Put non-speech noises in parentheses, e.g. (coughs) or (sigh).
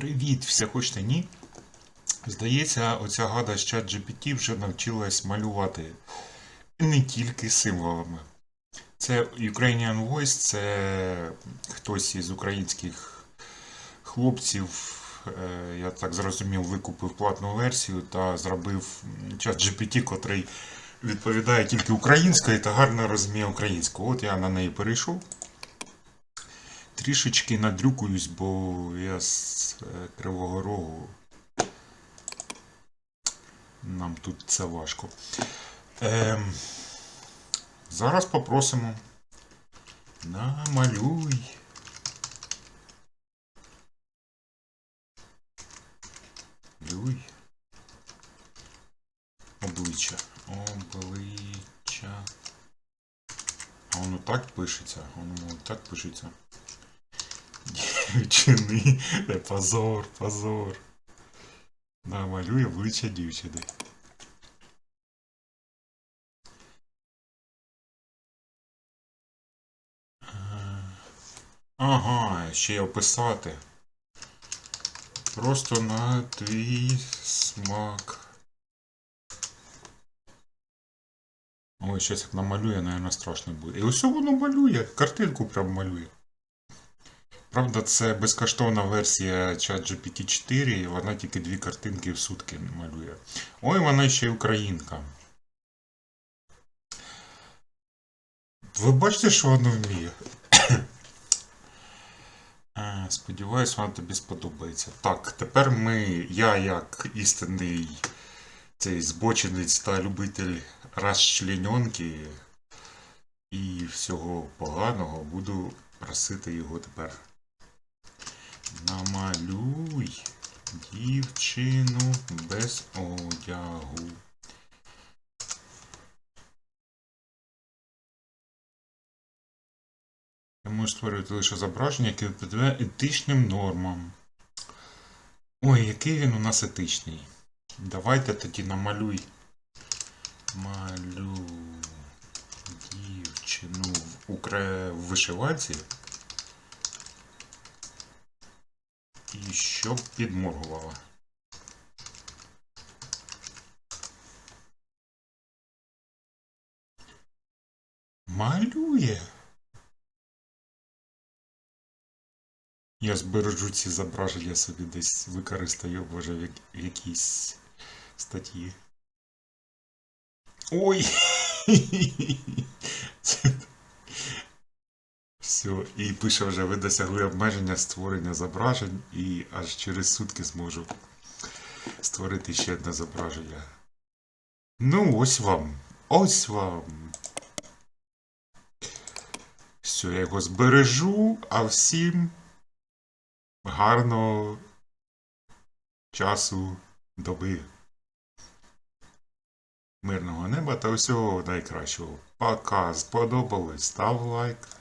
Привіт, все хочете ні? Здається, оця гада з ChatGPT вже навчилась малювати і не тільки символами. Це Ukrainian Voice, це хтось із українських хлопців, е, я так зрозумів, викупив платну версію та зробив м, ChatGPT, котрий відповідає тільки українською та гарно розуміє українську. От я на неї перейшов. Трішечки надрюкуюсь, бо я з е, Кривого Рогу. Нам тут це важко. Ем, зараз попросимо. Намалюй. Малюй. Обличчя. Обличчя. А воно так пишеться. Воно так пишеться. Дівчини. Е, Позор, позор. Намалюй обличчя дівчини. Ага, ще й описати. Просто на твій смак. Ой, щось як намалює, наверное, страшно буде. І ось воно малює, картинку прям малює. Правда, це безкоштовна версія ChatGPT 4, і вона тільки дві картинки в сутки малює. Ой, вона ще й українка. Ви бачите, що вона вміє? (coughs) Сподіваюсь, вона тобі сподобається. Так, тепер ми, я як істинний цей збочинець та любитель розчленьонки і всього поганого, буду просити його тепер. Намалюй дівчину без одягу. Я можу створювати лише зображення, яке відповідає етичним нормам. Ой, який він у нас етичний. Давайте тоді намалюй. Малю дівчину в, укра... в вишиванці. І щоб підморгувала. Малює. Я збережу ці зображення собі десь використаю, як... в якійсь статті. Ой! (laughs) Це- Все, і пише вже, ви досягли обмеження створення зображень, і аж через сутки зможу створити ще одне зображення. Ну, ось вам. Ось вам. Все, я його збережу, а всім гарного часу доби. Мирного неба та всього найкращого. Пока. Сподобалось. Став лайк.